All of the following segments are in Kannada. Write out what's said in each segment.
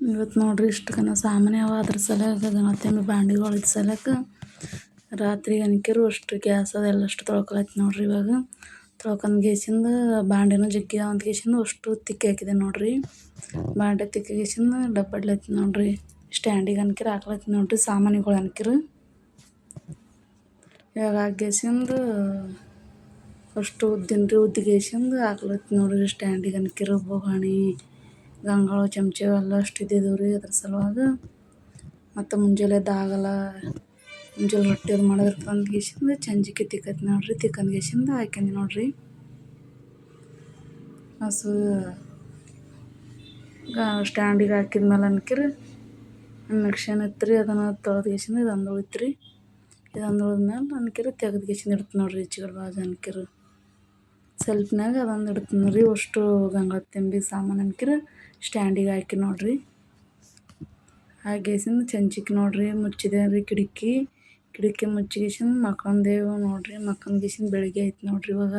ಇವತ್ತು ನೋಡ್ರಿ ಇಷ್ಟು ಕನ ಸಾಮಾನ್ಯ ಅವ ಅದ್ರ ಸಲುವಾಗ ಗಣಪತಿ ಬಾಂಡೆಗಳು ಇದ್ದ ಸಲಕ ರಾತ್ರಿ ಅನ್ಕಿರು ಅಷ್ಟು ಗ್ಯಾಸ್ ಅದೆಲ್ಲ ಅಷ್ಟು ತೊಳ್ಕೊಳತ್ ನೋಡ್ರಿ ಇವಾಗ ತೊಳ್ಕೊಂಡ್ ಗೇಸಿಂದ ಬಾಂಡೆನೂ ಜಗ್ಗಿ ಅಂತ ಗೇಸಿಂದ ಅಷ್ಟು ತಿಕ್ಕಿ ಹಾಕಿದೆ ನೋಡ್ರಿ ಬಾಂಡೆ ತಿಕ್ಕಿ ಗೇಸಿಂದ ಡಬ್ಬಡ್ಲತ್ತಿ ನೋಡ್ರಿ ಸ್ಟ್ಯಾಂಡಿಗೆ ಅನ್ಕಿರ ಹಾಕ್ಲತ್ತಿ ನೋಡ್ರಿ ಸಾಮಾನುಗಳು ಅನ್ಕಿರ ಇವಾಗ ಹಾಕ್ಗೇಸಿಂದ ಅಷ್ಟು ಉದ್ದಿನ ರೀ ಉದ್ದಿಗೇಸಿಂದ ಹಾಕ್ಲತ್ತಿ ನೋಡ್ರಿ ಸ್ಟ್ಯಾಂಡಿಗೆ ಅನ್ಕಿರ ಬೋಗಣಿ ಗಂಗಾಳ ಚಮಚ ಎಲ್ಲ ಅಷ್ಟು ಇದ್ದಿದ್ದವು ರೀ ಅದ್ರ ಸಲುವಾಗ. ಮತ್ತು ಮುಂಜಾನೆ ಎದ್ದಾಗಲ್ಲ ಮುಂಜಾನೆ ರೊಟ್ಟಿ ಅದು ಮಾಡೋದಿರ್ತದೆ ಅಂದ್ ಗೇಸಿಂದ ಚಂಜಿಕೆ ತಿಕ್ಕತ್ ನೋಡ್ರಿ ತಿಕ್ಕಂದು ಗೇಸಿಂದ ಹಾಕ್ಯಂದಿ ನೋಡ್ರಿ. ಹಸು ಸ್ಟ್ಯಾಂಡಿಗೆ ಹಾಕಿದ ಮೇಲೆ ಅನ್ಕಿರಿ. ನೆಕ್ಷನ್ ಇತ್ತು ರೀ ಅದನ್ನು ತೊಳ್ದು ಇದು ಇದೊಂದು ಉಳಿತು ರೀ ಇದೊಂದು ಉಳಿದ್ಮೇಲೆ ಅನ್ಕಿರಿ ತೆಗ್ದು ಗೇಸಿಂದ ಇಡ್ತೀನಿ ನೋಡ್ರಿ ಈಚೆಗಡೆ ಬಾಜು ಅನ್ಕಿರಿ. ಸೆಲ್ಫ್ನಾಗ ಅದೊಂದು ಇಡ್ತೀನಿ ರೀ ಅಷ್ಟು ಗಂಗಾಳ ತಿಂಬಿ ಸಾಮಾನು ಅನ್ಕಿರ. ಸ್ಟ್ಯಾಂಡಿಗೆ ಹಾಕಿ ನೋಡ್ರಿ. ಹಾಗೇಸಿಂದ ಚಂಚಿಗೆ ನೋಡ್ರಿ ಮುಚ್ಚಿದೆ ರೀ ಕಿಟಕಿ ಕಿಟಕಿ ದೇವ ಮಕ್ಕೊಂದೇವು ನೋಡ್ರಿ ಮಕ್ಕಂದ್ಗೇಸಿಂದ ಬೆಳಗ್ಗೆ ಆಯ್ತು ನೋಡ್ರಿ ಇವಾಗ.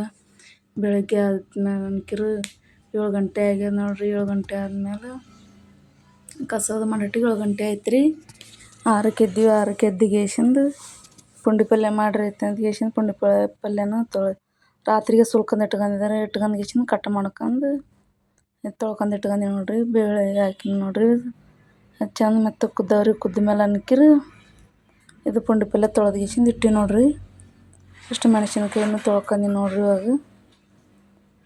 ಬೆಳಗ್ಗೆ ಆದ್ಮೇಲೆ ಏಳು ಗಂಟೆ ಆಗ್ಯದ ನೋಡ್ರಿ, ಏಳು ಗಂಟೆ ಆದಮೇಲೆ ಕಸದ ಮಾಡಟ್ಟಿಗೆ ಏಳು ಗಂಟೆ ಆಯ್ತು ರೀ ಆರಕ್ಕೆ ಎದ್ದೀವಿ ಆರಕ್ಕೆ ಎದ್ದಿಗೇಸಿಂದು ಪುಂಡಿ ಪಲ್ಯ ಮಾಡ್ರಿ ಅಂತ ಗೇಸಿಂದ ಪುಂಡಿ ಪಲ್ಯನ ತೊಳೆ ರಾತ್ರಿಗೆ ಸುಲ್ಕಂದು ಇಟ್ಕೊಂಡಿದ್ದಾರೆ ಇಟ್ಕೊಂಡ್ ಗೇಸಿಂದ ಕಟ್ ಮಾಡ್ಕೊಂಡು ತೊಳ್ಕೊಂಡು ಇಟ್ಕೊಂಡೀನಿ ನೋಡಿರಿ, ಬೇಳೆ ಹಾಕಿನಿ ನೋಡ್ರಿ. ಚಂದ ಮತ್ತು ಕುದ್ದವ್ರಿ, ಕುದ್ದ ಮೇಲೆ ಅನ್ಕಿರಿ. ಇದು ಪುಂಡಿ ಪಲ್ಲೆ ತೊಳೆದು ಗೇಸಿಂದ ನೋಡಿರಿ. ನೋಡ್ರಿ ಮೆಣಸಿನ್ಕಾಯನ್ನು ತೊಳ್ಕೊಂಡೀನಿ ನೋಡಿರಿ ಇವಾಗ.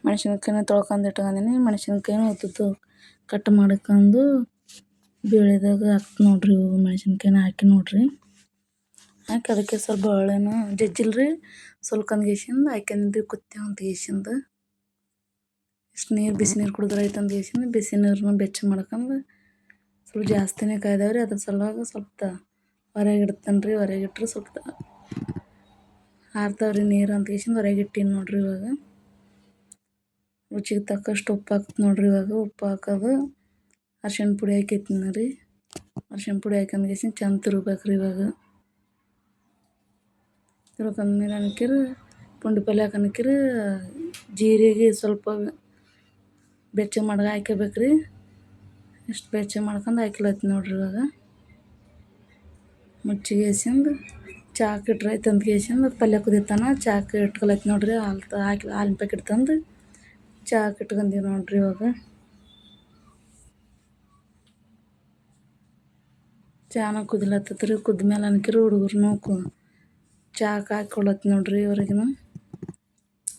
ಮೆಣಸಿನ್ಕಾಯಿನ ತೊಳ್ಕೊಂಡು ಇಟ್ಕೊಂಡೀನಿ, ಮೆಣಸಿನ್ಕಾಯಿನೂ ಉದ್ದುದ್ದು ಕಟ್ ಮಾಡ್ಕೊಂಡು ಬೇಳೆದಾಗ ಹಾಕಿ ನೋಡ್ರಿ ಇವು ಮೆಣಸಿನ್ಕಾಯಿನ ಹಾಕಿ ನೋಡಿರಿ. ಹಾಕಿ ಅದಕ್ಕೆ ಸ್ವಲ್ಪ ಬಾಳೆನೂ ಜಜ್ಜಿಲ್ರಿ ಸ್ವಲ್ಪ ಸುಲ್ಕಂದ್ ಗೇಸಿಂದ ಹಾಕ್ಯಂದ್ರಿ ಕುತ್ತಿ ಅಂತ ಗೇಸಿಂದ ಇಷ್ಟು ನೀರು ಬಿಸಿ ನೀರು ಕುಡಿದ್ರೆ ಗೇಸಿಂದ ಬಿಸಿ ನೀರನ್ನ ಬೆಚ್ಚ ಮಾಡ್ಕೊಂಡು ಸ್ವಲ್ಪ ಜಾಸ್ತಿನೇ ಕಾಯ್ದಾವೆ ರೀ ಅದ್ರ ಸಲುವಾಗಿ ಸ್ವಲ್ಪ ಹೊರಗೆ ಇಡ್ತಾನೆ ರೀ ಹೊರಗೆ ಇಟ್ಟರೆ ಸ್ವಲ್ಪ ಹಾರ್ತಾವ್ರಿ ನೀರು ಅಂತ ಕೇಸಿಂದ ಹೊರಗೆ ಇಟ್ಟೀನಿ ನೋಡ್ರಿ ಇವಾಗ. ರುಚಿಗೆ ತಕ್ಕಷ್ಟು ಉಪ್ಪು ಹಾಕ್ತು ನೋಡ್ರಿ ಇವಾಗ. ಉಪ್ಪು ಹಾಕೋದು ಅರ್ಶಿಣ ಪುಡಿ ಹಾಕಿತ್ತೀನಿ ರೀ. ಅರ್ಶಿನ ಪುಡಿ ಹಾಕ್ಯಂದ್ ಗೇಸಿಂದ ಚಂದ ತಿರುಗ್ಬೇಕು ಇವಾಗ. ತಿರುಗಂದ್ಮೇಲೆ ಅನ್ಕಿರ ಪುಂಡಿ ಪಲ್ಯ ಹಾಕನ್ಕಿರ ಜೀರಿಗೆ ಸ್ವಲ್ಪ ಬೆಚ್ಚ ಮಾಡ್ಗೆ ಹಾಕಬೇಕು ರೀ ಇಷ್ಟು ಬೆಚ್ಚಗೆ ಮಾಡ್ಕೊಂಡು ಹಾಕ್ಲತ್ತಿ ನೋಡ್ರಿ ಇವಾಗ. ಮುಚ್ಚಿಗೇಸಿಂದ ಚಾಕ್ ಇಟ್ರೆ ತಂದು ಗೇಸಿಂದ ಪಲ್ಯ ಕುದಿತಾನ ಚಾಕ್ ಇಟ್ಕೊಳತ್ತಿ ನೋಡ್ರಿ ಹಾಲು ಹಾಕಿ ಹಾಲಿನ ಪ್ಯಾಕೆಟ್ ತಂದು ಚಾಕ್ ಇಟ್ಕೊಂಡೀವಿ ನೋಡ್ರಿ ಇವಾಗ. ಚಾನ ಕುದಿಲತ್ತದ ರೀ ಕುದ್ಮೇಲೆ ಅನ್ಕಿರಿ ಹುಡುಗರ್ನು ಕು ಚಾಕ್ ಹಾಕಿ ಕೊಡ್ಲತ್ತಿ ನೋಡ್ರಿ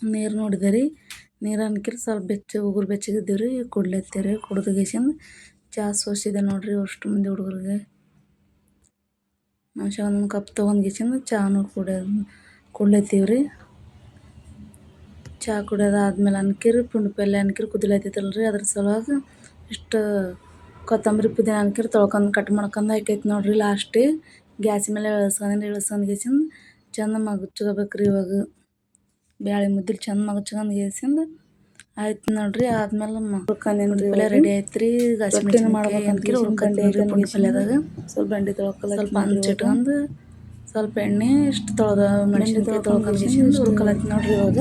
ನೀರು ನೋಡಿದೆ ರೀ ನೀರು ಅನ್ಕಿರ ಸ್ವಲ್ಪ ಬೆಚ್ಚ ಉಗುರು ಬೆಚ್ಚಗಿದ್ದೀವಿ ರೀ ಕುಡ್ಲತ್ತೀವಿ ರೀ ಕುಡ್ದು ಗೇಸಿಂದ ಚಹಾ ಸೋಸಿದೆ ನೋಡ್ರಿ ಅಷ್ಟು ಮಂದಿ ಹುಡುಗರಿಗೆ. ಮನುಷ್ಯ ಒಂದೊಂದು ಕಪ್ ತೊಗೊಂಡು ಗೇಸಿಂದ ಚಹಾನು ಕುಡಿಯೋದು ಕುಡ್ಲತ್ತೀವಿ ರೀ. ಚಹಾ ಕುಡಿಯೋದು ಆದ್ಮೇಲೆ ಅನ್ಕಿರಿ ಪುಂಡಿ ಪಲ್ಯ ಅನ್ಕಿರಿ ಕುದಿಲತ್ತೈತಲ್ಲ ರೀ, ಅದ್ರ ಸಲುವಾಗಿ ಇಷ್ಟು ಕೊತ್ತಂಬರಿ ಪುದೀನ ಅನ್ಕಿರಿ ತೊಳ್ಕೊಂಡು ಕಟ್ ಮಾಡ್ಕೊಂಡು ಹಾಕೈತಿ ನೋಡ್ರಿ ಲಾಸ್ಟಿಗೆ ಗ್ಯಾಸ್ ಮೇಲೆ ಇಳಿಸ್ಕೊಂಡು ಇಳಿಸ್ಕೊಂಡು ಗೇಸಿಂದ ಚಂದ ಮಗುಚ್ಕೋಬೇಕು ರೀ ಇವಾಗ. ಬ್ಯಾಳೆ ಮುದ್ದೆ ಚಂದ ಮಗಚ್ಕೊಂಡು ಗೇಸಿಂದ ಆಯ್ತು ನೋಡ್ರಿ ಆದ್ಮೇಲೆ ಪಲ್ಯ ರೆಡಿ ಆಯ್ತು ರೀ ಹಸಿಮೆಣ್ಸಿನ ಮಾಡ್ಬೇಕು ಅಂತೀರಿ ಹುರ್ಕೊಂಡೇನಿ ಪುಂಡಿ ಪಲ್ಯದಾಗ. ಸ್ವಲ್ಪ ಬೆಂಡಿ ತೊಳ್ಕೊಲ್ಲ ಸ್ವಲ್ಪ ಹಂಚಿಟ್ಕೊಂಡು ಸ್ವಲ್ಪ ಎಣ್ಣೆ ಇಷ್ಟು ತೊಳೆದ ಮೆಣಸಿನ್ಕಾಯಿ ತೊಳ್ಕೊಂಡು ಗೇಸಿಂದ ಹುರ್ಕೊಳತ್ತಿ ನೋಡ್ರಿ ಇವಾಗ.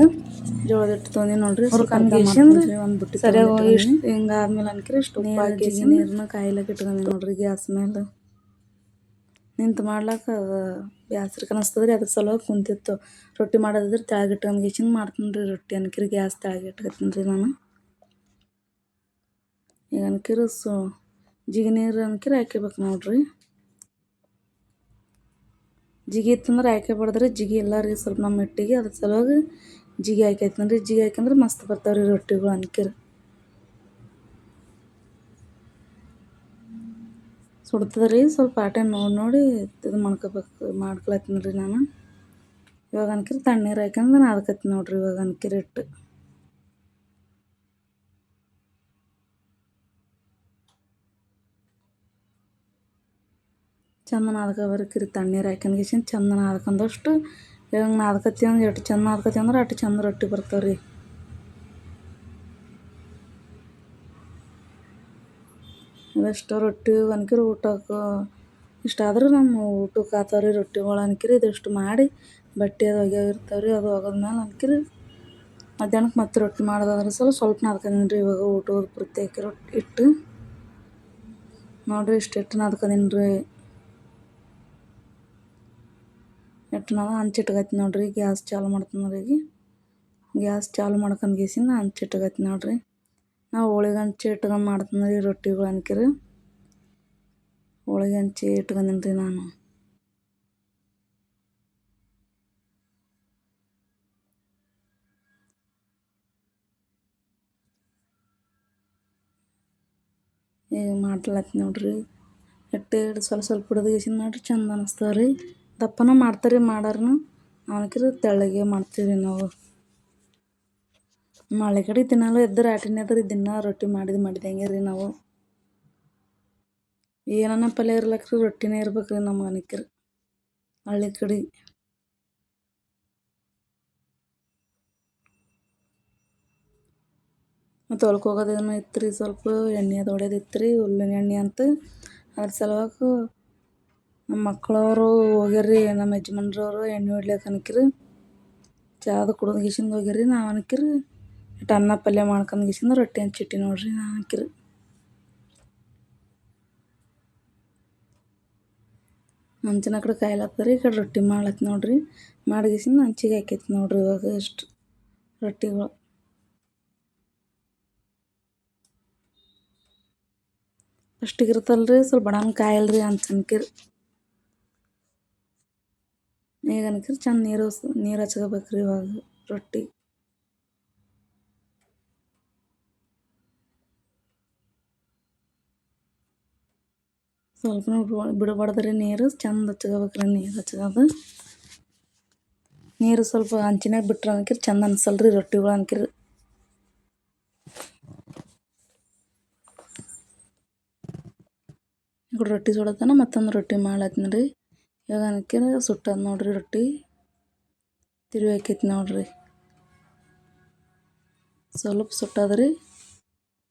ಜೋಳದ ಹಿಟ್ಟು ತೊಂದಿ ನೋಡ್ರಿ ಹುರ್ಕೊಂಡ್ ಗೇಸಿಂದ ಒಂದು ಬಿಟ್ಟು ಸರಿಯಾಗಿ ಇಷ್ಟು ಹಿಂಗೆ ಆದ್ಮೇಲೆ ಅನ್ಕಿರಿ ಇಷ್ಟು ಉಪ್ಪು ಹಾಕಿ ನೀರನ್ನ ಕಾಯ್ಲಕ್ಕೆ ಇಟ್ಕೊಂಡಿ ನೋಡ್ರಿ ಗ್ಯಾಸ್ ಮೇಲೆ ನಿಂತು ಮಾಡ್ಲಾಕ ಬ್ಯಾಸ್ರ ಕನಸ್ತದ್ರಿ ಅದ್ರ ಸಲುವಾಗಿ ಕುಂತಿತ್ತು. ರೊಟ್ಟಿ ಮಾಡೋದಿದ್ರೆ ತೆಳಗೆ ಇಟ್ಕೊಂಡ್ ಗೇಸಿಂದ ಮಾಡ್ತೀನಿ ರೀ ರೊಟ್ಟಿ. ಅನ್ಕಿರಿ ಗ್ಯಾಸ್ ತೆಳಗೆ ಇಟ್ಕೊತೀನಿ ರೀ ನಾನು. ಈಗ ಅನ್ಕಿರು ಸೊ, ಜಿಗಿ ನೀರು ಅನ್ಕಿರಿ ಹಾಕಿರ್ಬೇಕು ನೋಡ್ರಿ. ಜಿಗಿ ಇತ್ತಂದ್ರೆ ಹಾಕಿಬಾರ್ದ್ರಿ ಜಿಗಿ ಇಲ್ಲ ರೀ ಸ್ವಲ್ಪ ನಮ್ಮ ಹಿಟ್ಟಿಗೆ ಅದ್ರ ಸಲುವಾಗಿ ಜಿಗಿ ಹಾಕೈತೀನಿ ರೀ ಜಿಗಿ ಹಾಕಂದ್ರೆ ಮಸ್ತ್ ಬರ್ತಾವೆ ರೀ ರೊಟ್ಟಿಗಳು ಅನ್ಕಿರಿ. ಸುಡ್ತದೆ ರೀ ಸ್ವಲ್ಪ ಆಟೆ ನೋಡಿ ನೋಡಿ ಇದು ಮಾಡ್ಕೋಬೇಕು ಮಾಡ್ಕೊಳತ್ತೀನಿ ರೀ ನಾನು. ಇವಾಗ ಅನ್ಕಿರಿ ತಣ್ಣೀರು ಹಾಕ್ಯಂದು ನಾದ್ಕತ್ತೀನಿ ನೋಡ್ರಿ ಇವಾಗ ಅನ್ಕಿರಿ ಹಿಟ್ಟು. ಚಂದ ನಾದ್ಕೊಬರ್ಕಿರಿ ತಣ್ಣೀರು ಹಾಕ್ಯಂದ್ ಗೇಸಿಂದ ಚಂದ ನಾದ್ಕೊಂಡಷ್ಟು ಇವಾಗ ನಾದ್ಕತ್ತೀವಿ ಅಂದ್ರೆ ಎಷ್ಟು ಚಂದ ನಾದ್ಕತ್ತೀವಿ ಅಂದ್ರೆ ಅಷ್ಟು ಚಂದ ರೊಟ್ಟಿ ಬರ್ತಾವೆ ರೀ ಇವೆಷ್ಟು ರೊಟ್ಟಿ ಅನ್ಕಿರಿ ಊಟಕ್ಕೆ ಇಷ್ಟಾದ್ರೆ ನಮ್ಮ ಊಟಕ್ಕೆ ಆತಾವ ರೀ ರೊಟ್ಟಿಗಳು ಅನ್ಕಿರಿ ಇದಿಷ್ಟು ಮಾಡಿ ಬಟ್ಟೆ ಅದು ಒಗ್ಯಾವ ಇರ್ತಾವೆ ರೀ ಅದು ಒಗದ್ಮೇಲೆ ಅನ್ಕಿರಿ ಮಧ್ಯಾಹ್ನಕ್ಕೆ ಮತ್ತೆ ರೊಟ್ಟಿ ಮಾಡೋದಾದ್ರೆ ಸಲ ಸ್ವಲ್ಪ ನಾದ್ಕೊಂಡೀನಿ ರೀ ಇವಾಗ ಊಟದ ಪ್ರತ್ಯೇಕ ರೊಟ್ಟಿ ಇಟ್ಟು. ನೋಡಿರಿ ಇಷ್ಟು ಇಟ್ಟು ನಾದ್ಕೊಂಡಿನಿ ರೀ. ಹಿಟ್ಟು ನಾವು ಹಂಚಿಟ್ಗೈತಿ ನೋಡಿರಿ, ಗ್ಯಾಸ್ ಚಾಲು ಮಾಡ್ತೀನಿ ಈಗ. ಗ್ಯಾಸ್ ಚಾಲು ಮಾಡ್ಕೊಂಡು ಗೀಸಿಂದ ಹಂಚಿಟ್ಗೈತಿ ನೋಡಿರಿ. ನಾವು ಹೋಳಿಗೆ ಹಂಚಿ ಇಟ್ಕೊಂಡು ಮಾಡ್ತೀನಿ ರೀ ರೊಟ್ಟಿಗಳು ಅನ್ಕಿರಿ ಹೋಳಿಗೆ ಹಂಚಿ ಇಟ್ಕೊಂಡಿನಿ ರೀ ನಾನು. ಈಗ ಮಾಡ್ಲತ್ತಿ ನೋಡ್ರಿ. ಹಿಟ್ಟು ಹಿಡ್ದು ಸ್ವಲ್ಪ ಸ್ವಲ್ಪ ಹಿಡ್ದು ಗೀಸಿಂದ ಮಾಡಿರಿ, ಚಂದ ಅನಿಸ್ತಾವ ರೀ ದಪ್ಪನ ಮಾಡ್ತಾರೆ ರೀ ಮಾಡಾರನು. ಅವನಕಿರ ತೆಳ್ಳಗೆ ಮಾಡ್ತೀವಿ ನಾವು. ಮಳೆ ಕಡೆ ದಿನಾಲು ಎದ್ದು ರಾಟಿನ ಅದ ರೀ ದಿನ ರೊಟ್ಟಿ ಮಾಡಿದ ಮಾಡಿದಂಗೆ ರೀ ನಾವು. ಏನನ್ನ ಪಲ್ಯ ಇರ್ಲಕ್ಕ ರೀ ರೊಟ್ಟಿನೇ ಇರ್ಬೇಕು ರೀ ನಮ್ಮ ಅನಿಕ್ರಿ ಹಳ್ಳಿ ಕಡೆ. ಮತ್ತು ಹೊಲ್ಕ ಹೋಗೋದೇನೋ ಇತ್ತು ರೀ ಸ್ವಲ್ಪ ಎಣ್ಣೆ ಅದು ಹೊಡ್ಯೋದಿತ್ತು ರೀ ಹುಲ್ಲಿನ ಎಣ್ಣೆ ಅಂತ. ಅದ್ರ ಸಲುವಾಗಿ ನಮ್ಮ ಮಕ್ಳವರು ಹೋಗ್ಯಾರ್ರಿ ನಮ್ಮ ಯಜಮಾನ್ರವರು ಎಣ್ಣೆ ಹೊಡ್ಲಿಕ್ಕೆ ಅನ್ಕಿರಿ. ಚಾದು ಕುಡಿದು ಗಿಶಿಂದ ಹೋಗ್ಯಾರ್ರಿ ನಾವು ಅನ್ಕಿರಿ. ಇಟ್ಟು ಅನ್ನ ಪಲ್ಯ ಮಾಡ್ಕೊಂಡು ಗೀಸಿಂದು ರೊಟ್ಟಿ ಹಂಚಿಟ್ಟಿ ನೋಡ್ರಿ ನಾನು ಅನ್ಕಿರಿ ಹಂಚಿನ ಕಡೆ ಕಾಯ್ಲಾತ್ತರಿ ಈ ಕಡೆ ರೊಟ್ಟಿ ಮಾಡ್ಲತ್ತಿ ನೋಡ್ರಿ. ಮಾಡಿ ಗಿಶಿಂದ ಹಂಚಿಗೆ ಹಾಕೈತಿ ನೋಡ್ರಿ ಇವಾಗ ಎಷ್ಟು ರೊಟ್ಟಿಗಳು. ಫಸ್ಟಿಗೆ ಇರ್ತಲ್ಲ ರೀ ಸ್ವಲ್ಪ ಬಡಾನ್ ಕಾಯಲ್ರಿ ರೀ ಹಂಚನ್ಕಿರಿ ಈಗ ಅನ್ಕಿರಿ ಚಂದ ನೀರು ನೀರು ಹಚ್ಕೋಬೇಕ್ರಿ ಇವಾಗ ರೊಟ್ಟಿ. ಸ್ವಲ್ಪ ಬಿಡಬಾರ್ದು ರೀ ನೀರು. ಚಂದ ಹಚ್ಕೋಬೇಕು ನೀರು ಹಚ್ಕೋದು ನೀರು ಸ್ವಲ್ಪ ಹಂಚಿನಾಗ ಬಿಟ್ರೆ ಅನ್ಕಿರಿ ಚಂದ ಅನ್ಸಲ್ರಿ, ರೊಟ್ಟಿಗಳು ಅನ್ಕಿರಿ ರೊಟ್ಟಿ ಸುಡತನ ಮತ್ತೊಂದು ರೊಟ್ಟಿ ಮಾಡ್ಲತ್ತೀನಿ ರೀ ಇವಾಗ ಅನ್ಕಿರಿ ಸುಟ್ಟದ ನೋಡ್ರಿ ರೊಟ್ಟಿ. ತಿರುವಿ ಹಾಕೈತಿ ನೋಡ್ರಿ. ಸ್ವಲ್ಪ ಸುಟ್ಟದ್ರಿ.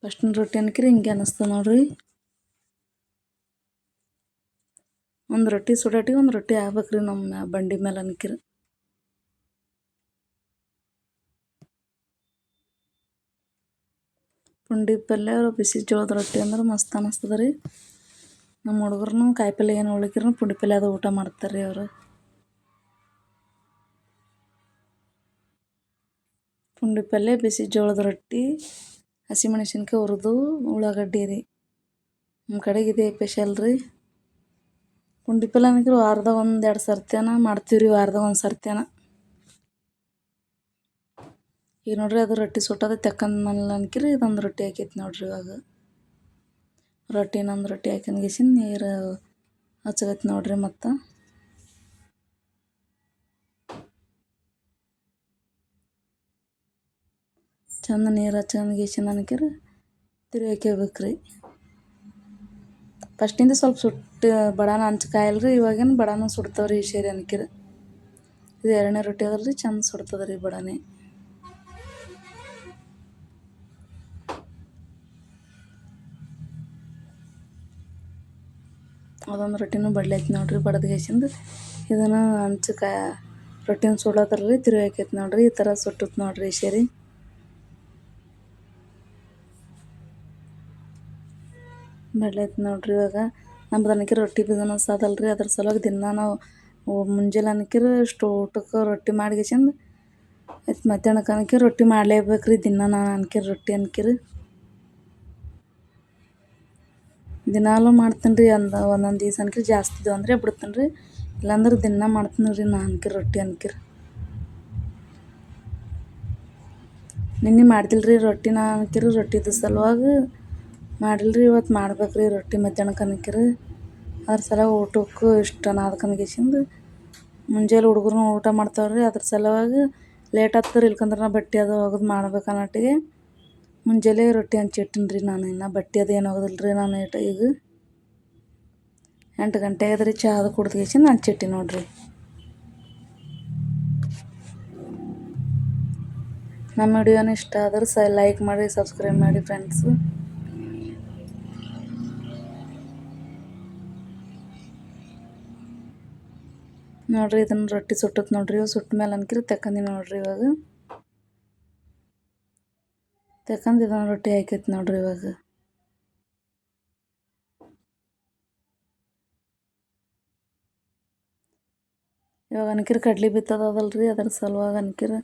ಫಸ್ಟಿನ ರೊಟ್ಟಿ ಅನ್ಕಿರಿ, ಹಿಂಗೆ ಅನ್ನಿಸ್ತದೆ ನೋಡ್ರಿ. ಒಂದು ರೊಟ್ಟಿ ಸುಡಾಟಿಗೆ ಒಂದು ರೊಟ್ಟಿ ಆಗ್ಬೇಕ್ರಿ ನಮ್ಮ ಬಂಡಿ ಮೇಲೆ ಅನ್ಕಿರಿ. ಪುಂಡಿ ಪಲ್ಯ, ಬಿಸಿ ಜೋಳದ ರೊಟ್ಟಿ ಅಂದ್ರೆ ಮಸ್ತ್ ಅನ್ನಿಸ್ತದೆ ರೀ ನಮ್ಮ ಹುಡುಗರು ಕಾಯಿಪಲ್ಯ ಏನು ಉಳಿಕಿರು ಪುಂಡಿ ಪಲ್ಯ ಅದು ಊಟ ಮಾಡ್ತಾರೆ ರೀ ಅವರು. ಪುಂಡಿ ಪಲ್ಯ, ಬಿಸಿ ಜೋಳದ ರೊಟ್ಟಿ ಹಸಿಮೆಣಸಿನ್ಕಾಯಿ ಹುರಿದು, ಉಳ್ಳಾಗಡ್ಡಿ ರೀ ನಮ್ಮ ಕಡೆಗೆ ಇದೆ ಸ್ಪೆಷಲ್ ರೀ. ಪುಂಡಿ ಪಲ್ಯ ಅನ್ನಕಿರು ವಾರದಾಗ ಒಂದು ಎರಡು ಸರ್ತಿನ ಮಾಡ್ತೀವಿ ರೀ ವಾರದಾಗ ಒಂದು ಸರ್ತಿನ ಈಗ ನೋಡ್ರಿ ಅದು ರೊಟ್ಟಿ ಸುಟ್ಟದ ತೆಕ್ಕಂದ ಮನೇಲಿ ಅನ್ಕಿರಿ, ಇದೊಂದು ರೊಟ್ಟಿ ಹಾಕೈತಿ ನೋಡ್ರಿ ಇವಾಗ. ರೊಟ್ಟಿ ಇನ್ನೊಂದು ರೊಟ್ಟಿ ಹಾಕ್ಯಂಡ್ ಗಿಸಿನ್ ನೀರು ಹಚ್ಚಗೈತಿ ನೋಡ್ರಿ ಮತ್ತು. ಚಂದ ನೀರು ಹಚ್ಕೊಂಡ್ ಗೀಸಿನ ಅನ್ಕಿರಿ ತಿರುವಿ ಹಾಕ್ಯಬೇಕು ರೀ ಫಸ್ಟಿಂದ ಸ್ವಲ್ಪ ಸುಟ್ಟು ಬಡಾನ ಹಂಚ್ ಕಾಯಲ್ರಿ ಇವಾಗೇನು ಬಡಾನ ಸುಡ್ತಾವ್ರಿ ಈ ಶೇರಿ ಅನ್ಕಿರ. ಇದು ಎರಡನೇ ರೊಟ್ಟಿ ಅದಲ್ರಿ, ಚಂದ ಸುಡ್ತದೆ ರೀ ಬಡಾನೆ. ಅದೊಂದು ರೊಟ್ಟಿನೂ ಬಡ್ಲೈತಿ ನೋಡ್ರಿ, ಬಡ್ದು ಇದನ್ನು ಇದನ್ನು ಕಾ ರೊಟ್ಟಿನ ಸುಡ್ಲತ್ತಾರ ರೀ ತಿರುವಾಕೈತಿ ನೋಡ್ರಿ, ಈ ಥರ ಸುಟ್ಟತ್ ನೋಡ್ರಿ ಈ ಸೇರಿ ಬಡ್ಲೈತಿ ನೋಡ್ರಿ ಇವಾಗ. ನಮ್ದು ಅನ್ಕಿರ ರೊಟ್ಟಿ ಬಿಸ್ನೆಸ್ ಅದಲ್ಲ ರೀ ಅದ್ರ ಸಲುವಾಗಿ ದಿನ ನಾವು ಮುಂಜಾನೆ ಅನ್ಕಿರ ಇಷ್ಟು ಊಟಕ್ಕೆ ರೊಟ್ಟಿ ಮಾಡಿಗೆಸಿಂದ ಆಯ್ತು ಮಧ್ಯಾಹ್ನಕ್ಕೆ ಅನ್ಕಿರ ರೊಟ್ಟಿ ಮಾಡಲೇಬೇಕು ರೀ ದಿನ ನಾನು ಅನ್ಕಿರ ರೊಟ್ಟಿ ಅನ್ಕಿರಿ. ದಿನಾಲೂ ಮಾಡ್ತೀನಿ ರೀ ಅಂದ ಒಂದೊಂದು ದಿವ್ಸ ಅನ್ಕಿರಿ. ಜಾಸ್ತಿ ಇದ್ದು ಅಂದರೆ ಬಿಡ್ತೀನಿ ರೀ ಇಲ್ಲಾಂದ್ರೆ ದಿನ ಮಾಡ್ತೀನಿ ರೀ ನಾ ಅನ್ಕಿರಿ ರೊಟ್ಟಿ ಅನ್ಕಿರಿ. ನಿನ್ನೆ ಮಾಡ್ತಿಲ್ಲ ರೀ ರೊಟ್ಟಿ. ನಾ ಅನ್ಕಿರಿ ರೊಟ್ಟಿದ ಸಲುವಾಗಿ ಮಾಡಿಲ್ಲ ರೀ ಇವತ್ತು ಮಾಡ್ಬೇಕು ರೀ ರೊಟ್ಟಿ ಮಧ್ಯಾಹ್ನಕ್ಕೆ ಅನ್ನಕಿರಿ ಅದ್ರ ಸಲ ಊಟಕ್ಕೂ ಇಷ್ಟ ನಾದ್ಕಂದ್ಗೆಸಿಂದ ಮುಂಜಾನೆ ಹುಡುಗರು ಊಟ ಮಾಡ್ತಾವ್ರಿ. ಅದ್ರ ಸಲುವಾಗಿ ಲೇಟ್ ಆಗ್ತದೆ ಇಲ್ಕಂದ್ರೆ ನಾ ಬಟ್ಟೆ ಅದು ಒಗದು ಮಾಡ್ಬೇಕು ಅನ್ನೋಟ್ಟಿಗೆ ಮುಂಜಾನೆ ರೊಟ್ಟಿ ಹಂಚಿಟ್ಟಿನಿ ರೀ ನಾನು. ಇನ್ನು ಬಟ್ಟೆ ಅದು ಏನು ಒಗದಿಲ್ಲ ರೀ ನಾನು ಈಗ. ಎಂಟು ಗಂಟೆ ಆದ್ರಿ ರೀ ಚಹಾ ಅದು ಕುಡ್ದು ಹಂಚಿಟ್ಟಿ ನೋಡ್ರಿ. ನಮ್ಮ ವಿಡಿಯೋನ ಇಷ್ಟ ಆದ್ರೆ ಸ ಲೈಕ್ ಮಾಡಿ ಸಬ್ಸ್ಕ್ರೈಬ್ ಮಾಡಿ ಫ್ರೆಂಡ್ಸು ನೋಡ್ರಿ, ಇದನ್ನು ರೊಟ್ಟಿ ಸುಟ್ಟತ್ ನೋಡಿರಿ ಸುಟ್ಟ ಮೇಲೆ ಅನ್ಕಿರಿ ತಕ್ಕಂದಿ ನೋಡಿರಿ ಇವಾಗ. ತಕ್ಕಂದು ಇದನ್ನು ರೊಟ್ಟಿ ಹಾಕೈತಿ ನೋಡ್ರಿ ಇವಾಗ. ಇವಾಗ ಅನ್ಕಿರಿ, ಕಡ್ಲಿ ಬಿತ್ತದಲ್ರಿ ಅದ್ರ ಸಲುವಾಗಿ ಅನ್ಕಿರಿ,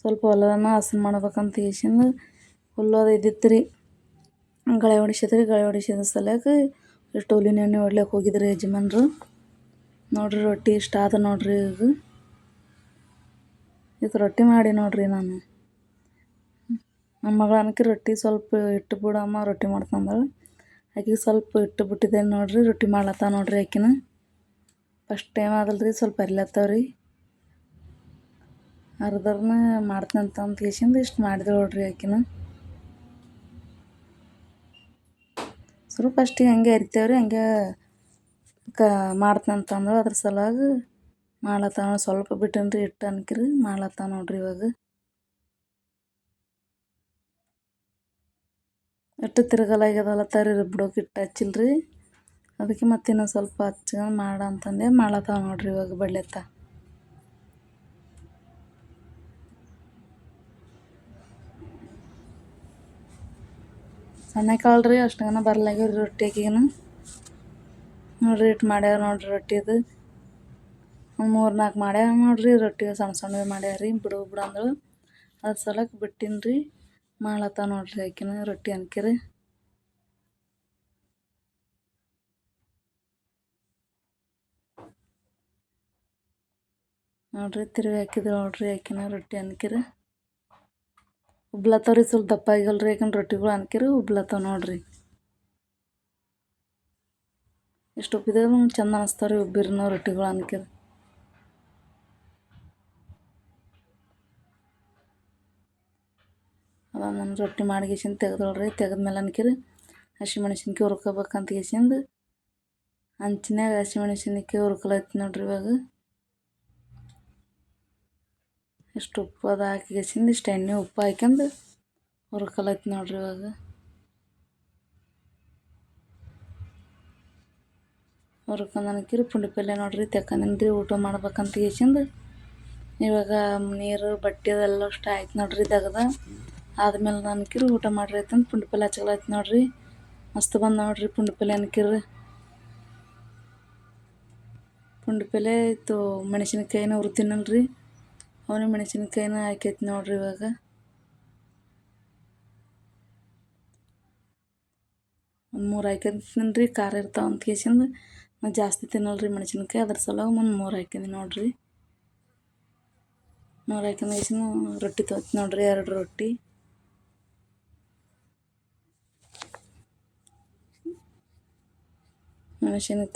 ಸ್ವಲ್ಪ ಹೊಲನ ಹಸನ್ ಮಾಡ್ಬೇಕಂತ ಈಶಿಂದ ಹುಲ್ಲೋದ ಇದ್ದಿತ್ತು ರೀ ಗಳೆ ಹೊಡಿಸಿದ್ರಿ, ಗಳೆ ಹೊಡಿಸಿದ ಸಲಕ್ಕೆ ಟೋಲಿನ ಎಣ್ಣೆ ಹೊಡ್ಲಿಕ್ಕೆ ಹೋಗಿದ್ರಿ ಯಜಮಾನ್ರು. ನೋಡ್ರಿ ರೊಟ್ಟಿ ಇಷ್ಟ ಆದ ನೋಡ್ರಿ ಇದು. ಇದು ರೊಟ್ಟಿ ಮಾಡಿ ನೋಡ್ರಿ ನಾನು. ನಮ್ಮ ಮಗಳು ರೊಟ್ಟಿ ಸ್ವಲ್ಪ ಇಟ್ಟು ಬಿಡಮ್ಮ ರೊಟ್ಟಿ ಮಾಡ್ತಂದಳು ಆಕೆಗೆ ಸ್ವಲ್ಪ ಇಟ್ಟು ಬಿಟ್ಟಿದ್ದೇನೆ ನೋಡ್ರಿ, ರೊಟ್ಟಿ ಮಾಡ್ಲತ್ತ ನೋಡ್ರಿ ಆಕಿನ. ಫಸ್ಟ್ ಟೈಮ್ ಆದಲ್ರಿ, ಸ್ವಲ್ಪ ಅರಿಲತ್ತವ್ರಿ. ಅರ್ಧರ್ನ ಮಾಡ್ತಂತ ಅಂತ ಕೇಸಿಂದ ಇಷ್ಟು ಮಾಡಿದೆ ನೋಡ್ರಿ ಆಕಿನ. ಸ್ವಲ್ಪ ಫಸ್ಟಿಗೆ ಹಂಗೆ ಅರಿತೇವ್ರಿ, ಹಂಗೆ ಕ ಮಾಡ್ತಂತಂದು ಅದ್ರ ಸಲುವಾಗಿ ಮಾಡ್ಲತ್ತಾನ ಸ್ವಲ್ಪ ಬಿಟ್ಟನ್ರಿ ಇಟ್ಟು ಅನ್ಕಿರಿ ಮಾಡ್ಲತ್ತಾನ ನೋಡ್ರಿ ಇವಾಗ. ಇಟ್ಟು ತರಿ ಬಿಡೋಕೆ ಇಟ್ಟು ಹಚ್ಚಿಲ್ರಿ. ಅದಕ್ಕೆ ಮತ್ತೆ ಇನ್ನೊಂದು ಸ್ವಲ್ಪ ಹಚ್ಕೊಂಡು ಮಾಡ ಅಂತಂದೆ ಮಾಡ್ಲತ್ತಾವ ನೋಡ್ರಿ ಇವಾಗ ಬಡ್ಲೆತ್ತ. ಸಣ್ಣ ಕಾಳ್ರಿ ಅಷ್ಟಗನ ರೊಟ್ಟಿ ಆಕಿಗನ. ನೋಡ್ರಿ ಇಟ್ಟು ಮಾಡ್ಯಾರ ನೋಡ್ರಿ ರೊಟ್ಟಿದು ಮೂರು ನಾಲ್ಕು ಮಾಡ್ಯಾರ ನೋಡ್ರಿ ರೊಟ್ಟಿ ಸಣ್ಣ ಸಣ್ಣದು ಮಾಡ್ಯಾರ. ರೀ ಬಿಡು ಬಿಡು ಅಂದಳು ಅದ್ರ ಸಲಕ್ಕೆ ಬಿಟ್ಟಿನಿ ರೀ ನೋಡ್ರಿ ಆಕಿನ ರೊಟ್ಟಿ ಅನ್ಕಿರಿ. ನೋಡ್ರಿ ತಿರುವಿ ಹಾಕಿದ್ರು ನೋಡ್ರಿ ಆಕಿನ ರೊಟ್ಟಿ ಅನ್ಕಿರಿ. ಉಬ್ಲತ್ತವ್ರಿ ಸ್ವಲ್ಪ ದಪ್ಪ ಆಗಿಲ್ರಿ ಯಾಕಂದ್ರೆ ರೊಟ್ಟಿಗಳು ಅನ್ಕಿರಿ ಉಬ್ಲತ್ತವ ನೋಡ್ರಿ. ಎಷ್ಟು ಉಬ್ಬಿದ್ರು ಚಂದ ಅನಿಸ್ತಾವ್ರಿ ಉಬ್ಬಿರ್ನೋ ರೊಟ್ಟಿಗಳು ಅನ್ಕಿರಿ ಅದ ನಾನು ರೊಟ್ಟಿ ಮಾಡಿಗೆಸಿಂದ ತೆಗೆದೋಳ್ರಿ ತೆಗೆದ್ಮೇಲೆ ಅನ್ಕಿರಿ ಹಸಿಮೆಣಸಿನ್ಕಾಯಿ ಹುರ್ಕೋಬೇಕಂತ ಕೇಸಿಂದ ಹಂಚಿನಾಗ ಹಸಿಮೆಣ್ಸಿನ್ಕಾಯಿ ಹುರ್ಕೊಳತ್ತಿ ನೋಡ್ರಿ ಇವಾಗ. ಇಷ್ಟು ಉಪ್ಪು ಅದು ಹಾಕಿಗೆಸಿಂದ ಇಷ್ಟು ಎಣ್ಣೆ ಉಪ್ಪು ಹಾಕ್ಯಂದು ಹುರ್ಕೊಳತ್ತಿ ನೋಡ್ರಿ ಇವಾಗ. ಹುರ್ಕೊಂಡು ಅನ್ಕಿರಿ ಪುಂಡಿ ಪಲ್ಯ ನೋಡ್ರಿ ತೆಕ್ಕಂದಿನ್ರಿ ಊಟ ಮಾಡ್ಬೇಕಂತ ಕೇಸಿಂದ ಇವಾಗ ನೀರು, ಬಟ್ಟೆ ಅದೆಲ್ಲ ಅಷ್ಟು ಆಯ್ತು ನೋಡ್ರಿ ತೆಗ್ದ ನನ್ನ ಅನ್ಕಿರು ಊಟ ಮಾಡ್ರಿ ಆಯ್ತಂದು ಪುಂಡಿ ಪಲ್ಯ ಆಯ್ತು ನೋಡ್ರಿ. ಮಸ್ತ್ ಬಂದು ನೋಡ್ರಿ ಪುಂಡಿ ಪಲ್ಯ ಅನ್ಕಿರಿ ಪುಂಡಿ ಪಲ್ಯ ಇತ್ತು ಮೆಣಸಿನಕಾಯಿನ ಹುರ್ತೀನಲ್ರಿ ಅವನು ಮೆಣಸಿನಕಾಯಿನ ಹಾಕೈತಿ ನೋಡ್ರಿ ಇವಾಗ. ಒಂದು ಮೂರು ಹಾಕ್ಯಂತೀನಿ ರೀ ಖಾರ ಇರ್ತಾವೆ ಅಂತ ಕೇಸಿಂದ ನಾ ಜಾಸ್ತಿ ತಿನ್ನಲ್ರಿ ಮೆಣಸಿನ್ಕಾಯಿ. ಅದ್ರ ಸಲುವಾಗಿ ಒಂದು ಮೂರು ಹಾಕಿದೆ ನೋಡಿರಿ. ಮೂರು ಹಾಕ್ಯಂದ ಕೇಸಿಂದ ರೊಟ್ಟಿ ತೋತ್ ನೋಡ್ರಿ, ಎರಡು ರೊಟ್ಟಿ. ಮೆಣಸಿನ್ಕಾಯಿ.